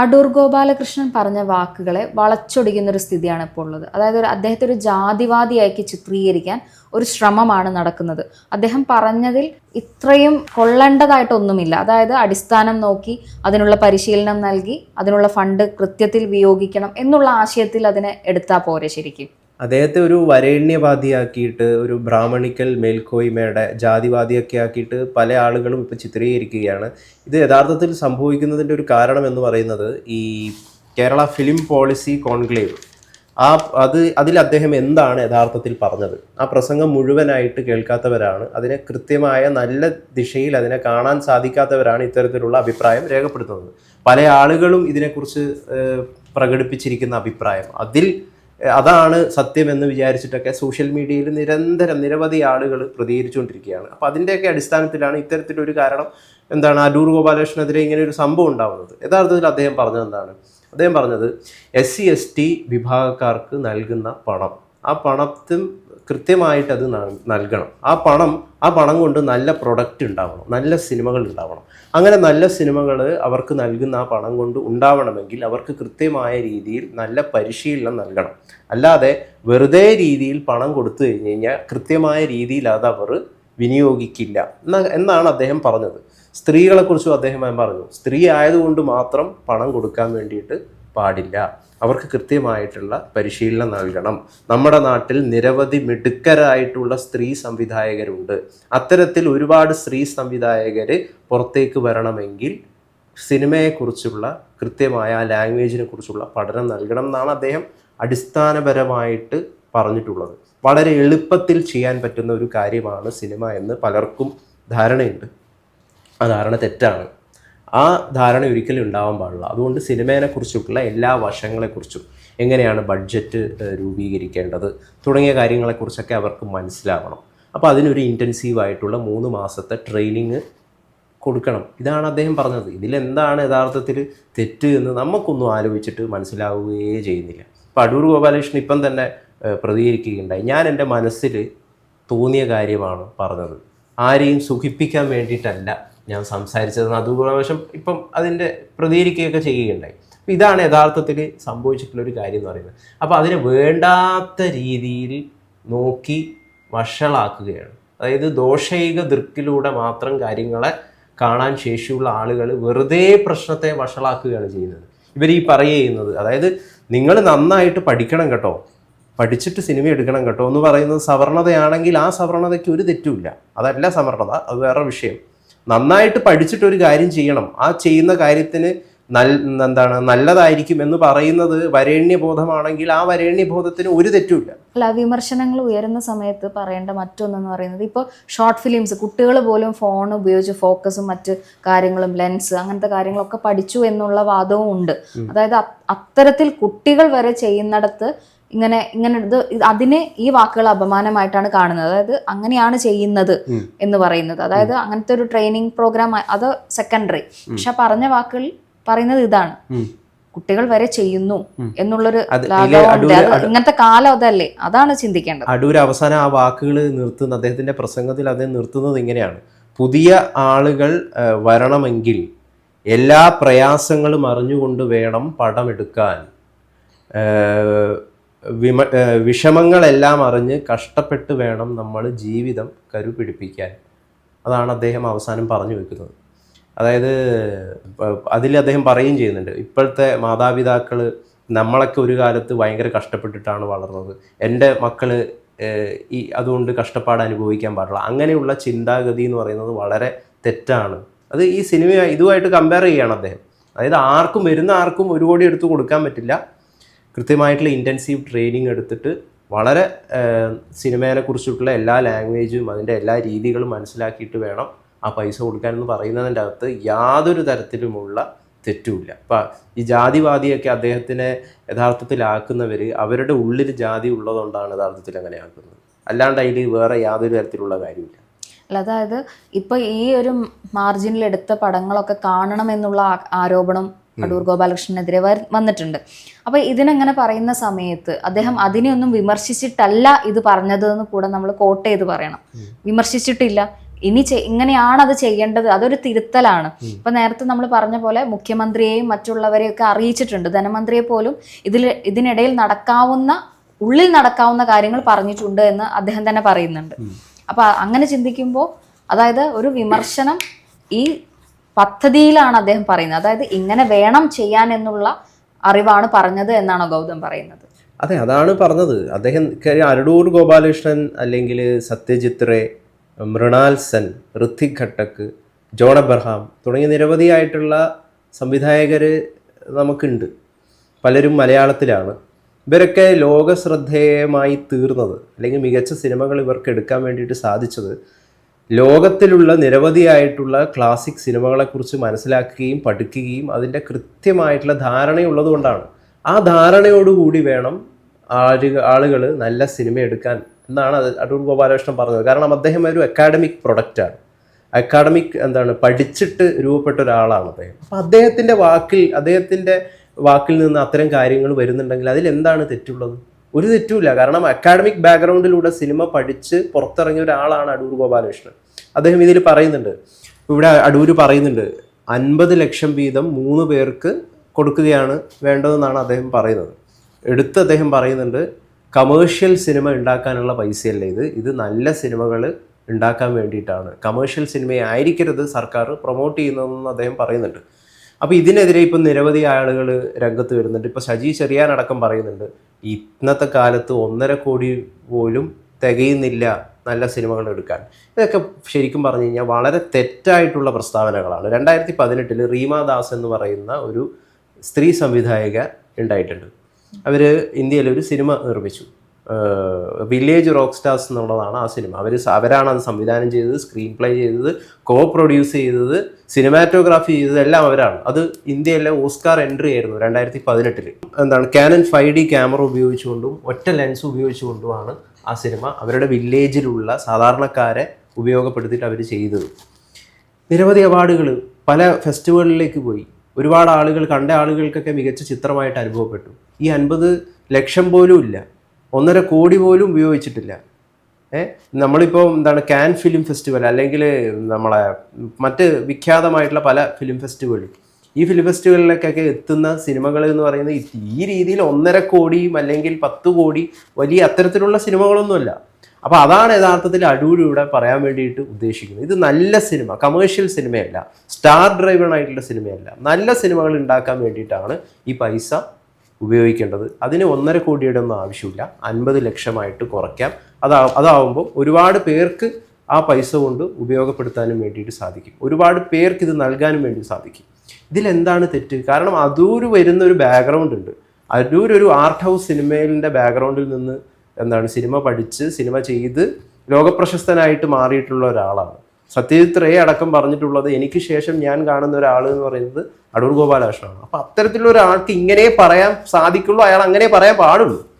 അടൂർ ഗോപാലകൃഷ്ണൻ പറഞ്ഞ വാക്കുകളെ വളച്ചൊടിക്കുന്ന ഒരു സ്ഥിതിയാണ് ഇപ്പോൾ ഉള്ളത്. അതായത് അദ്ദേഹത്തെ ഒരു ജാതിവാദിയാക്കി ചിത്രീകരിക്കാൻ ഒരു ശ്രമമാണ് നടക്കുന്നത്. അദ്ദേഹം പറഞ്ഞതിൽ ഇത്രയും കൊള്ളേണ്ടതായിട്ടൊന്നുമില്ല. അതായത് അടിസ്ഥാനം നോക്കി അതിനുള്ള പരിശീലനം നൽകി അതിനുള്ള ഫണ്ട് കൃത്യത്തിൽ വിയോഗിക്കണം എന്നുള്ള ആശയത്തിൽ അതിനെ എടുത്താൽ പോരെ ശരിക്കും. അദ്ദേഹത്തെ ഒരു വരേണ്യവാദിയാക്കിയിട്ട് ഒരു ബ്രാഹ്മണിക്കൽ മേൽക്കോയ്മയുടെ ജാതിവാദിയൊക്കെ ആക്കിയിട്ട് പല ആളുകളും ഇപ്പോൾ ചിത്രീകരിക്കുകയാണ്. ഇത് യഥാർത്ഥത്തിൽ സംഭവിക്കുന്നതിന്റെ ഒരു കാരണം എന്ന് പറയുന്നത് ഈ കേരള ഫിലിം പോളിസി കോൺക്ലേവ്. ആ അത് അതിൽ അദ്ദേഹം എന്താണ് യഥാർത്ഥത്തിൽ പറഞ്ഞത്? ആ പ്രസംഗം മുഴുവനായിട്ട് കേൾക്കാത്തവരാണ്. അതിനെ കൃത്യമായ നല്ല ദിശയിൽ അതിനെ കാണാൻ സാധിക്കാത്തവരാണ് ഇത്തരത്തിലുള്ള അഭിപ്രായം രേഖപ്പെടുത്തുന്നത്. പല ആളുകളും ഇതിനെക്കുറിച്ച് പ്രകടിപ്പിച്ചിരിക്കുന്ന അഭിപ്രായം. അതിൽ അതാണ് സത്യമെന്ന് വിചാരിച്ചിട്ടൊക്കെ സോഷ്യൽ മീഡിയയിൽ നിരന്തരം നിരവധി ആളുകൾ പ്രതികരിച്ചുകൊണ്ടിരിക്കുകയാണ്. അപ്പോൾ അതിന്റെയൊക്കെ അടിസ്ഥാനത്തിലാണ് ഇത്തരത്തിലൊരു കാരണം എന്താണ് അടൂർ ഗോപാലകൃഷ്ണനെതിരെ ഇങ്ങനെ ഒരു സംഭവം ഉണ്ടാവുന്നത്. യഥാർത്ഥത്തിൽ അദ്ദേഹം പറഞ്ഞത് എന്താണ്? അദ്ദേഹം പറഞ്ഞത് എസ് സി എസ് ടി വിഭാഗക്കാർക്ക് നൽകുന്ന പണം ആ പണത്തും കൃത്യമായിട്ട് അത് നൽകണം. ആ പണം ആ പണം കൊണ്ട് നല്ല പ്രൊഡക്റ്റ് ഉണ്ടാവണം. നല്ല സിനിമകൾ ഉണ്ടാവണം. അങ്ങനെ നല്ല സിനിമകൾ അവർക്ക് നൽകുന്ന ആ പണം കൊണ്ട് ഉണ്ടാവണമെങ്കിൽ അവർക്ക് കൃത്യമായ രീതിയിൽ നല്ല പരിശീലനം നൽകണം. അല്ലാതെ വെറുതെ രീതിയിൽ പണം കൊടുത്തു കഴിഞ്ഞ് കഴിഞ്ഞാൽ കൃത്യമായ രീതിയിൽ അത് അവർ വിനിയോഗിക്കില്ല. എന്നാണ് അദ്ദേഹം പറഞ്ഞത്. സ്ത്രീകളെക്കുറിച്ചും അദ്ദേഹം പറഞ്ഞു. സ്ത്രീ ആയതുകൊണ്ട് മാത്രം പണം കൊടുക്കാൻ വേണ്ടിയിട്ട് പാടില്ല. അവർക്ക് കൃത്യമായിട്ടുള്ള പരിശീലനം നൽകണം. നമ്മുടെ നാട്ടിൽ നിരവധി മിടുക്കരായിട്ടുള്ള സ്ത്രീ സംവിധായകരുണ്ട്. അത്തരത്തിൽ ഒരുപാട് സ്ത്രീ സംവിധായകർ പുറത്തേക്ക് വരണമെങ്കിൽ സിനിമയെക്കുറിച്ചുള്ള കൃത്യമായ ലാംഗ്വേജിനെ കുറിച്ചുള്ള പഠനം നൽകണം എന്നാണ് അദ്ദേഹം അടിസ്ഥാനപരമായിട്ട് പറഞ്ഞിട്ടുള്ളത്. വളരെ എളുപ്പത്തിൽ ചെയ്യാൻ പറ്റുന്ന ഒരു കാര്യമാണ് സിനിമ എന്ന് പലർക്കും ധാരണയുണ്ട്. ആ ധാരണ തെറ്റാണ്. ആ ധാരണ ഒരിക്കലും ഉണ്ടാവാൻ പാടില്ല. അതുകൊണ്ട് സിനിമേനെ കുറിച്ചിട്ടുള്ള എല്ലാ വശങ്ങളെക്കുറിച്ചും എങ്ങനെയാണ് ബഡ്ജറ്റ് രൂപീകരിക്കേണ്ടത് തുടങ്ങിയ കാര്യങ്ങളെക്കുറിച്ചൊക്കെ അവർക്ക് മനസ്സിലാവണം. അപ്പോൾ അതിനൊരു ഇന്റൻസീവ് ആയിട്ടുള്ള മൂന്ന് മാസത്തെ ട്രെയിനിങ് കൊടുക്കണം. ഇതാണ് അദ്ദേഹം പറഞ്ഞത്. ഇതിലെന്താണ് യഥാർത്ഥത്തിൽ തെറ്റ് എന്ന് നമുക്കൊന്നും ആലോചിച്ചിട്ട് മനസ്സിലാവുകയേ ചെയ്യുന്നില്ല. അപ്പോൾ അടൂർ ഗോപാലകൃഷ്ണൻ ഇപ്പം തന്നെ പ്രതികരിക്കുകയുണ്ടായി. ഞാൻ എന്റെ മനസ്സിൽ തോന്നിയ കാര്യമാണ് പറഞ്ഞത്. ആരെയും സുഖിപ്പിക്കാൻ വേണ്ടിയിട്ടല്ല ഞാൻ സംസാരിച്ചത് അതുപ്രാവശ്യം ഇപ്പം അതിന്റെ പ്രതികരിക്കുകയൊക്കെ ചെയ്യുകയുണ്ടായി. അപ്പം ഇതാണ് യഥാർത്ഥത്തിൽ സംഭവിച്ചിട്ടുള്ള ഒരു കാര്യം എന്ന് പറയുന്നത്. അപ്പോൾ അതിനെ വേണ്ടാത്ത രീതിയിൽ നോക്കി വഷളാക്കുകയാണ്. അതായത് ദോഷൈക ദൃക്കിലൂടെ മാത്രം കാര്യങ്ങളെ കാണാൻ ശേഷിയുള്ള ആളുകൾ വെറുതെ പ്രശ്നത്തെ വഷളാക്കുകയാണ് ചെയ്യുന്നത്. ഇവർ ഈ പറയുന്നത് അതായത് നിങ്ങൾ നന്നായിട്ട് പഠിക്കണം കേട്ടോ പഠിച്ചിട്ട് സിനിമ എടുക്കണം കേട്ടോ എന്ന് പറയുന്നത് സവർണതയാണെങ്കിൽ ആ സവർണതയ്ക്ക് ഒരു തെറ്റുമില്ല. അതല്ല സവർണത അത് വേറെ വിഷയം. നന്നായിട്ട് പഠിച്ചിട്ട് ഒരു കാര്യം ചെയ്യണം. ആ ചെയ്യുന്ന കാര്യത്തിന് നൽ എന്താണ് നല്ലതായിരിക്കും എന്ന് പറയുന്നത് വരേണ്യബോധമാണെങ്കിൽ ആ വരേണ്യബോധത്തിന് ഒരു തെറ്റുമില്ല. അല്ല വിമർശനങ്ങൾ ഉയരുന്ന സമയത്ത് പറയേണ്ട മറ്റൊന്നെന്ന് പറയുന്നത് ഇപ്പോൾ ഷോർട്ട് ഫിലിംസ് കുട്ടികൾ പോലും ഫോൺ ഉപയോഗിച്ച് ഫോക്കസും മറ്റ് കാര്യങ്ങളും ലെൻസ് അങ്ങനത്തെ കാര്യങ്ങളൊക്കെ പഠിച്ചു എന്നുള്ള വാദവും ഉണ്ട്. അതായത് അത്തരത്തിൽ കുട്ടികൾ വരെ ചെയ്യുന്നിടത്ത് ഇങ്ങനെ ഇങ്ങനെ ഇത് അതിനെ ഈ വാക്കുകൾ അപമാനമായിട്ടാണ് കാണുന്നത്. അതായത് അങ്ങനെയാണ് ചെയ്യുന്നത് എന്ന് പറയുന്നത്. അതായത് അങ്ങനത്തെ ഒരു ട്രെയിനിങ് പ്രോഗ്രാം അത് സെക്കൻഡറി പക്ഷെ പറഞ്ഞ വാക്കുകൾ പറയുന്നത് ഇതാണ്. കുട്ടികൾ വരെ ചെയ്യുന്നു. എന്നുള്ളൊരു ഇങ്ങനത്തെ കാലം അതല്ലേ. അതാണ് ചിന്തിക്കേണ്ടത്. അടൂർ അവസാനം ആ വാക്കുകൾ നിർത്തുന്ന അദ്ദേഹത്തിന്റെ പ്രസംഗത്തിൽ അദ്ദേഹം നിർത്തുന്നത് ഇങ്ങനെയാണ്. പുതിയ ആളുകൾ വരണമെങ്കിൽ എല്ലാ പ്രയാസങ്ങളും അറിഞ്ഞുകൊണ്ട് വേണം പടമെടുക്കാൻ. വിമ വിഷമങ്ങളെല്ലാം അറിഞ്ഞ് കഷ്ടപ്പെട്ട് വേണം നമ്മൾ ജീവിതം കരുപിടിപ്പിക്കാൻ അതാണ് അദ്ദേഹം അവസാനം പറഞ്ഞു വെക്കുന്നത്. അതായത് അതിൽ അദ്ദേഹം പറയുകയും ചെയ്യുന്നുണ്ട് ഇപ്പോഴത്തെ മാതാപിതാക്കൾ നമ്മളൊക്കെ ഒരു കാലത്ത് ഭയങ്കര കഷ്ടപ്പെട്ടിട്ടാണ് വളർന്നത്. എന്റെ മക്കൾ ഈ അതുകൊണ്ട് കഷ്ടപ്പാട് അനുഭവിക്കാൻ പാടില്ല. അങ്ങനെയുള്ള ചിന്താഗതി എന്ന് പറയുന്നത് വളരെ തെറ്റാണ്. അത് ഈ സിനിമ ഇതുമായിട്ട് കമ്പയർ ചെയ്യുകയാണ് അദ്ദേഹം. അതായത് ആർക്കും വരുന്ന ആർക്കും ഒരു കോടി എടുത്ത് കൊടുക്കാൻ പറ്റില്ല. കൃത്യമായിട്ടുള്ള ഇന്റൻസീവ് ട്രെയിനിങ് എടുത്തിട്ട് വളരെ സിനിമയെ കുറിച്ചിട്ടുള്ള എല്ലാ ലാംഗ്വേജും അതിന്റെ എല്ലാ രീതികളും മനസ്സിലാക്കിയിട്ട് വേണം ആ പൈസ കൊടുക്കാനെന്ന് പറയുന്നതിന്റെ അകത്ത് യാതൊരു തരത്തിലുമുള്ള തെറ്റുമില്ല. അപ്പം ഈ ജാതിവാദിയൊക്കെ അദ്ദേഹത്തിനെ യഥാർത്ഥത്തിലാക്കുന്നവർ അവരുടെ ഉള്ളിൽ ജാതി ഉള്ളതുകൊണ്ടാണ് യഥാർത്ഥത്തിൽ അങ്ങനെ ആക്കുന്നത്. അല്ലാണ്ട് അതിൽ വേറെ യാതൊരു തരത്തിലുള്ള കാര്യമില്ല. അല്ല അതായത് ഇപ്പോൾ ഈ ഒരു മാർജിനിൽ എടുത്ത പടങ്ങളൊക്കെ കാണണമെന്നുള്ള ആരോപണം അടൂർ ഗോപാലകൃഷ്ണനെതിരെ വന്നിട്ടുണ്ട്. അപ്പൊ ഇതിനങ്ങനെ പറയുന്ന സമയത്ത് അദ്ദേഹം അതിനെയൊന്നും വിമർശിച്ചിട്ടല്ല ഇത് പറഞ്ഞത് എന്ന് കൂടെ നമ്മൾ കോട്ട് ചെയ്ത് പറയണം. വിമർശിച്ചിട്ടില്ല. ഇനി ഇങ്ങനെയാണ് അത് ചെയ്യേണ്ടത്. അതൊരു തിരുത്തലാണ്. ഇപ്പൊ നേരത്തെ നമ്മൾ പറഞ്ഞ പോലെ മുഖ്യമന്ത്രിയെയും മറ്റുള്ളവരെയൊക്കെ അറിയിച്ചിട്ടുണ്ട്. ധനമന്ത്രിയെ പോലും ഇതിൽ ഇതിനിടയിൽ നടക്കാവുന്ന ഉള്ളിൽ നടക്കാവുന്ന കാര്യങ്ങൾ പറഞ്ഞിട്ടുണ്ട് എന്ന് അദ്ദേഹം തന്നെ പറയുന്നുണ്ട്. അപ്പൊ അങ്ങനെ ചിന്തിക്കുമ്പോൾ അതായത് ഒരു വിമർശനം ഈ പദ്ധതിയിലാണ് അദ്ദേഹം പറയുന്നത്. അതായത് ഇങ്ങനെ വേണം ചെയ്യാൻ എന്നുള്ള അറിവാണ് പറഞ്ഞത് എന്നാണോ ഗൗതം പറയുന്നത്? അതെ അതാണ് പറഞ്ഞത്. അദ്ദേഹം അരടൂർ ഗോപാലകൃഷ്ണൻ അല്ലെങ്കിൽ സത്യജിത് റേ മൃണാൽ ഋത്തിക് ഘട്ടക്ക് ജോൺ അബ്രഹാം തുടങ്ങിയ നിരവധിയായിട്ടുള്ള സംവിധായകർ നമുക്കുണ്ട്. പലരും മലയാളത്തിലാണ്. ഇവരൊക്കെ ലോകശ്രദ്ധേയമായി തീർന്നത് അല്ലെങ്കിൽ മികച്ച സിനിമകൾ ഇവർക്ക് എടുക്കാൻ വേണ്ടിയിട്ട് സാധിച്ചത് ലോകത്തിലുള്ള നിരവധിയായിട്ടുള്ള ക്ലാസിക് സിനിമകളെക്കുറിച്ച് മനസ്സിലാക്കുകയും പഠിക്കുകയും അതിന്റെ കൃത്യമായിട്ടുള്ള ധാരണയുള്ളതുകൊണ്ടാണ്. ആ ധാരണയോടുകൂടി വേണം ആളുകൾ ആളുകൾ നല്ല സിനിമ എടുക്കാൻ എന്നാണ് അത് അടൂർ ഗോപാലകൃഷ്ണൻ പറഞ്ഞത്. കാരണം അദ്ദേഹം ഒരു അക്കാഡമിക് പ്രൊഡക്റ്റാണ് അക്കാഡമിക് എന്താണ് പഠിച്ചിട്ട് രൂപപ്പെട്ട ഒരാളാണ് അദ്ദേഹം. അപ്പം അദ്ദേഹത്തിന്റെ വാക്കിൽ അദ്ദേഹത്തിന്റെ വാക്കിൽ നിന്ന് അത്തരം കാര്യങ്ങൾ വരുന്നുണ്ടെങ്കിൽ അതിൽ എന്താണ് തെറ്റുള്ളത്? ഒരു തെറ്റുമില്ല. കാരണം അക്കാഡമിക് ബാക്ക്ഗ്രൗണ്ടിലൂടെ സിനിമ പഠിച്ച് പുറത്തിറങ്ങിയ ഒരാളാണ് അടൂർ ഗോപാലകൃഷ്ണൻ. അദ്ദേഹം ഇതിൽ പറയുന്നുണ്ട്. ഇവിടെ അടൂര് പറയുന്നുണ്ട് അൻപത് ലക്ഷം വീതം മൂന്ന് പേർക്ക് കൊടുക്കുകയാണ് വേണ്ടതെന്നാണ് അദ്ദേഹം പറയുന്നത്. എടുത്ത് അദ്ദേഹം പറയുന്നുണ്ട് കമേഴ്ഷ്യൽ സിനിമ ഉണ്ടാക്കാനുള്ള പൈസയല്ല ഇത്? ഇത് നല്ല സിനിമകൾ ഉണ്ടാക്കാൻ വേണ്ടിയിട്ടാണ്. കമേഴ്ഷ്യൽ സിനിമയായിരിക്കരുത് സർക്കാർ പ്രൊമോട്ട് ചെയ്യുന്നതെന്ന് അദ്ദേഹം പറയുന്നുണ്ട്. അപ്പോൾ ഇതിനെതിരെ ഇപ്പം നിരവധി ആളുകൾ രംഗത്ത് വരുന്നുണ്ട്. ഇപ്പോൾ സജി ചെറിയാനടക്കം പറയുന്നുണ്ട് ഇന്നത്തെ കാലത്ത് ഒന്നര കോടി പോലും തികയുന്നില്ല നല്ല സിനിമകൾ എടുക്കാൻ. ഇതൊക്കെ ശരിക്കും പറഞ്ഞു കഴിഞ്ഞാൽ വളരെ തെറ്റായിട്ടുള്ള പ്രസ്താവനകളാണ്. രണ്ടായിരത്തി പതിനെട്ടിൽ റീമ ദാസ് എന്ന് പറയുന്ന ഒരു സ്ത്രീ സംവിധായക ഉണ്ടായിട്ടുണ്ട്. അവർ ഇന്ത്യയിൽ ഒരു സിനിമ നിർമ്മിച്ചു. വില്ലേജ് റോക്ക് സ്റ്റാർസ് എന്നുള്ളതാണ് ആ സിനിമ. അവർ അവരാണ് അത് സംവിധാനം ചെയ്തത് സ്ക്രീൻ പ്ലേ ചെയ്തത് കോ പ്രൊഡ്യൂസ് ചെയ്തത് സിനിമാറ്റോഗ്രാഫി ചെയ്തത് എല്ലാം അവരാണ്. അത് ഇന്ത്യയിലെ ഓസ്കാർ എൻട്രി ആയിരുന്നു രണ്ടായിരത്തി പതിനെട്ടിൽ എന്താണ് കാനൻ ഫൈവ് ഡി ക്യാമറ ഉപയോഗിച്ചുകൊണ്ടും ഒറ്റ ലെൻസ് ഉപയോഗിച്ചുകൊണ്ടുമാണ് ആ സിനിമ അവരുടെ വില്ലേജിലുള്ള സാധാരണക്കാരെ ഉപയോഗപ്പെടുത്തിയിട്ട് അവർ ചെയ്തത്. നിരവധി അവാർഡുകൾ പല ഫെസ്റ്റിവലിലേക്ക് പോയി. ഒരുപാട് ആളുകൾ കണ്ട ആളുകൾക്കൊക്കെ മികച്ച ചിത്രമായിട്ട് അനുഭവപ്പെട്ടു. ഈ അൻപത് ലക്ഷം പോലും ഇല്ല. ഒന്നര കോടി പോലും ഉപയോഗിച്ചിട്ടില്ല. ഏ? നമ്മളിപ്പോൾ എന്താണ് കാൻ ഫിലിം ഫെസ്റ്റിവൽ അല്ലെങ്കിൽ നമ്മളെ മറ്റ് വിഖ്യാതമായിട്ടുള്ള പല ഫിലിം ഫെസ്റ്റിവലും ഈ ഫിലിം ഫെസ്റ്റിവലിലേക്കൊക്കെ എത്തുന്ന സിനിമകൾ എന്ന് പറയുന്നത് ഈ- രീതിയിൽ ഒന്നര കോടിയും അല്ലെങ്കിൽ പത്ത് കോടി വലിയ അത്തരത്തിലുള്ള സിനിമകളൊന്നുമല്ല അപ്പോൾ അതാണ് യഥാർത്ഥത്തിൽ അടൂരിയുടെ പറയാൻ വേണ്ടിയിട്ട് ഉദ്ദേശിക്കുന്നത്. ഇത് നല്ല സിനിമ കമേഴ്ഷ്യൽ സിനിമയല്ല സ്റ്റാർ ഡ്രൈവൺ ആയിട്ടുള്ള സിനിമയല്ല നല്ല സിനിമകൾ ഉണ്ടാക്കാൻ വേണ്ടിയിട്ടാണ് ഈ പൈസ ഉപയോഗിക്കേണ്ടത്. അതിന് ഒന്നര കോടിയുടെ ഒന്നും ആവശ്യമില്ല. അൻപത് ലക്ഷമായിട്ട് കുറയ്ക്കാം. അതാ അതാവുമ്പോൾ ഒരുപാട് പേർക്ക് ആ പൈസ കൊണ്ട് ഉപയോഗപ്പെടുത്താനും വേണ്ടിയിട്ട് സാധിക്കും. ഒരുപാട് പേർക്ക് ഇത് നൽകാനും വേണ്ടി സാധിക്കും. ഇതിലെന്താണ് തെറ്റ്? കാരണം അടൂര് വരുന്ന ഒരു ബാക്ക്ഗ്രൗണ്ട് ഉണ്ട്. അടൂർ ഒരു ആർട്ട് ഹൗസ് സിനിമയിലെ ബാക്ക്ഗ്രൗണ്ടിൽ നിന്ന് എന്താണ് സിനിമ പഠിച്ച് സിനിമ ചെയ്ത് ലോകപ്രശസ്തനായിട്ട് മാറിയിട്ടുള്ള ഒരാളാണ്. സത്യജിത് റേ അടക്കം പറഞ്ഞിട്ടുള്ളത് എനിക്ക് ശേഷം ഞാൻ കാണുന്ന ഒരാൾ എന്ന് പറയുന്നത് അടൂർ ഗോപാലകൃഷ്ണനാണ്. അപ്പം അത്തരത്തിലുള്ള ഒരാൾക്ക് ഇങ്ങനെ പറയാൻ സാധിക്കുള്ളൂ അയാൾ അങ്ങനെ പറയാൻ പാടുള്ളൂ.